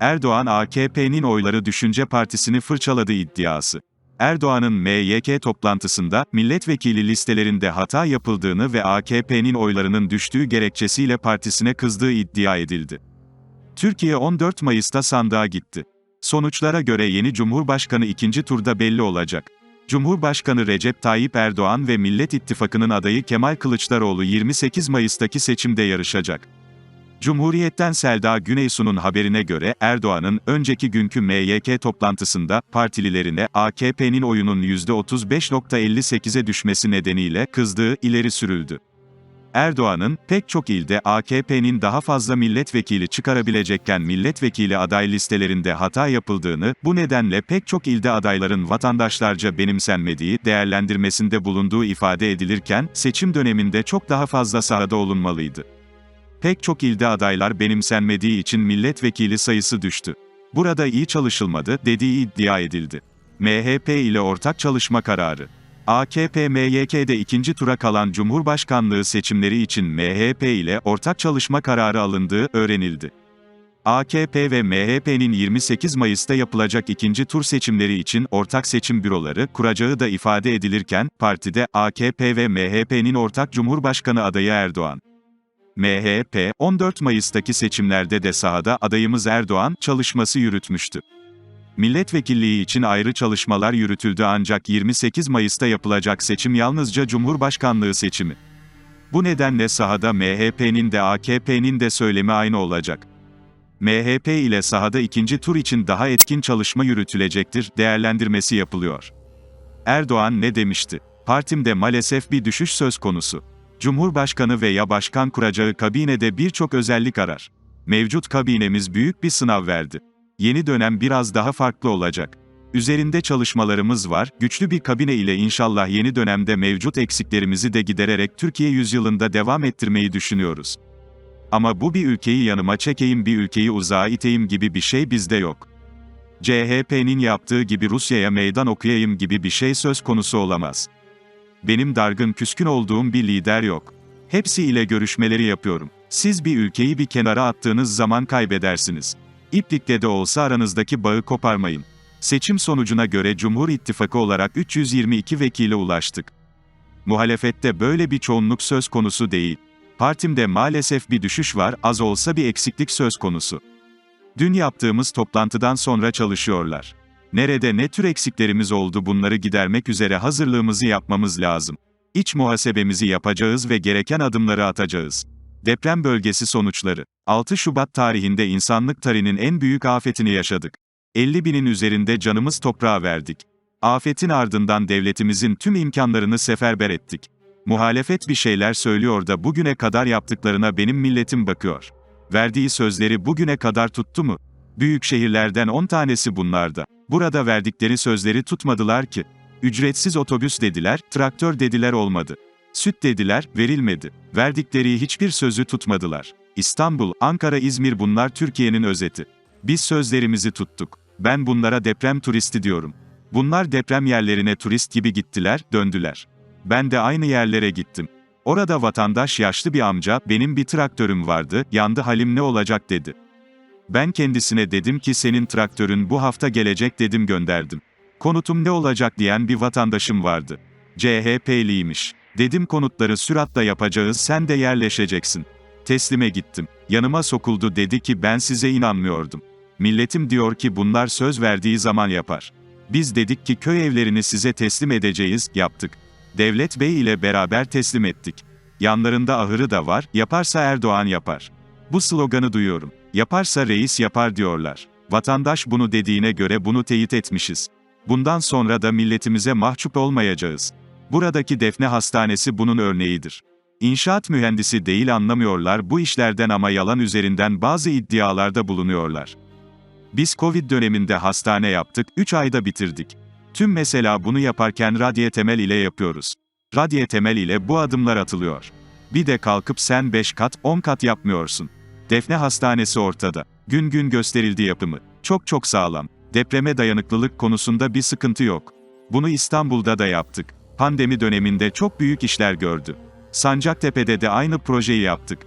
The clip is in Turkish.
Erdoğan AKP'nin oyları Düşünce Partisi'ni fırçaladı iddiası. Erdoğan'ın MYK toplantısında, milletvekili listelerinde hata yapıldığını ve AKP'nin oylarının düştüğü gerekçesiyle partisine kızdığı iddia edildi. Türkiye 14 Mayıs'ta sandığa gitti. Sonuçlara göre yeni Cumhurbaşkanı ikinci turda belli olacak. Cumhurbaşkanı Recep Tayyip Erdoğan ve Millet İttifakı'nın adayı Kemal Kılıçdaroğlu 28 Mayıs'taki seçimde yarışacak. Cumhuriyet'ten Selda Güneysu'nun haberine göre Erdoğan'ın önceki günkü MYK toplantısında partililerine AKP'nin oyunun %35.58'e düşmesi nedeniyle kızdığı ileri sürüldü. Erdoğan'ın pek çok ilde AKP'nin daha fazla milletvekili çıkarabilecekken milletvekili aday listelerinde hata yapıldığını, bu nedenle pek çok ilde adayların vatandaşlarca benimsenmediği değerlendirmesinde bulunduğu ifade edilirken, seçim döneminde çok daha fazla sahada olunmalıydı. Pek çok ilde adaylar benimsenmediği için milletvekili sayısı düştü. Burada iyi çalışılmadı, dediği iddia edildi. MHP ile ortak çalışma kararı. AKP-MYK'de ikinci tura kalan Cumhurbaşkanlığı seçimleri için MHP ile ortak çalışma kararı alındığı öğrenildi. AKP ve MHP'nin 28 Mayıs'ta yapılacak ikinci tur seçimleri için ortak seçim büroları kuracağı da ifade edilirken, partide AKP ve MHP'nin ortak Cumhurbaşkanı adayı Erdoğan. MHP, 14 Mayıs'taki seçimlerde de sahada adayımız Erdoğan çalışması yürütmüştü. Milletvekilliği için ayrı çalışmalar yürütüldü ancak 28 Mayıs'ta yapılacak seçim yalnızca Cumhurbaşkanlığı seçimi. Bu nedenle sahada MHP'nin de AKP'nin de söylemi aynı olacak. MHP ile sahada ikinci tur için daha etkin çalışma yürütülecektir, değerlendirmesi yapılıyor. Erdoğan ne demişti? Partimde maalesef bir düşüş söz konusu. Cumhurbaşkanı veya başkan kuracağı kabinede birçok özellik arar. Mevcut kabinemiz büyük bir sınav verdi. Yeni dönem biraz daha farklı olacak. Üzerinde çalışmalarımız var, güçlü bir kabine ile inşallah yeni dönemde mevcut eksiklerimizi de gidererek Türkiye yüzyılında devam ettirmeyi düşünüyoruz. Ama bu bir ülkeyi yanıma çekeyim bir ülkeyi uzağa iteyim gibi bir şey bizde yok. CHP'nin yaptığı gibi Rusya'ya meydan okuyayım gibi bir şey söz konusu olamaz. Benim dargın küskün olduğum bir lider yok. Hepsi ile görüşmeleri yapıyorum. Siz bir ülkeyi bir kenara attığınız zaman kaybedersiniz. İplikte de olsa aranızdaki bağı koparmayın. Seçim sonucuna göre Cumhur İttifakı olarak 322 vekile ulaştık. Muhalefette böyle bir çoğunluk söz konusu değil. Partimde maalesef bir düşüş var, az olsa bir eksiklik söz konusu. Dün yaptığımız toplantıdan sonra çalışıyorlar. Nerede ne tür eksiklerimiz oldu bunları gidermek üzere hazırlığımızı yapmamız lazım. İç muhasebemizi yapacağız ve gereken adımları atacağız. Deprem bölgesi sonuçları. 6 Şubat tarihinde insanlık tarihinin en büyük afetini yaşadık. 50 binin üzerinde canımız toprağa verdik. Afetin ardından devletimizin tüm imkanlarını seferber ettik. Muhalefet bir şeyler söylüyor da bugüne kadar yaptıklarına benim milletim bakıyor. Verdiği sözleri bugüne kadar tuttu mu? Büyük şehirlerden 10 tanesi bunlarda. Burada verdikleri sözleri tutmadılar ki. Ücretsiz otobüs dediler, traktör dediler olmadı. Süt dediler, verilmedi. Verdikleri hiçbir sözü tutmadılar. İstanbul, Ankara, İzmir bunlar Türkiye'nin özeti. Biz sözlerimizi tuttuk. Ben bunlara deprem turisti diyorum. Bunlar deprem yerlerine turist gibi gittiler, döndüler. Ben de aynı yerlere gittim. Orada vatandaş yaşlı bir amca, benim bir traktörüm vardı, yandı halim ne olacak dedi. Ben kendisine dedim ki senin traktörün bu hafta gelecek dedim gönderdim. Konutum ne olacak diyen bir vatandaşım vardı. CHP'liymiş. Dedim konutları süratla yapacağız sen de yerleşeceksin. Teslime gittim. Yanıma sokuldu dedi ki ben size inanmıyordum. Milletim diyor ki bunlar söz verdiği zaman yapar. Biz dedik ki köy evlerini size teslim edeceğiz, yaptık. Devlet Bey ile beraber teslim ettik. Yanlarında ahırı da var, yaparsa Erdoğan yapar. Bu sloganı duyuyorum. Yaparsa reis yapar diyorlar. Vatandaş bunu dediğine göre bunu teyit etmişiz. Bundan sonra da milletimize mahcup olmayacağız. Buradaki Defne Hastanesi bunun örneğidir. İnşaat mühendisi değil anlamıyorlar bu işlerden ama yalan üzerinden bazı iddialarda bulunuyorlar. Biz Covid döneminde hastane yaptık, 3 ayda bitirdik. Tüm mesela bunu yaparken radye temel ile yapıyoruz. Radye temel ile bu adımlar atılıyor. Bir de kalkıp sen 5 kat, 10 kat yapmıyorsun. Defne Hastanesi ortada. Gün gün gösterildi yapımı. Çok çok sağlam. Depreme dayanıklılık konusunda bir sıkıntı yok. Bunu İstanbul'da da yaptık. Pandemi döneminde çok büyük işler gördü. Sancaktepe'de de aynı projeyi yaptık.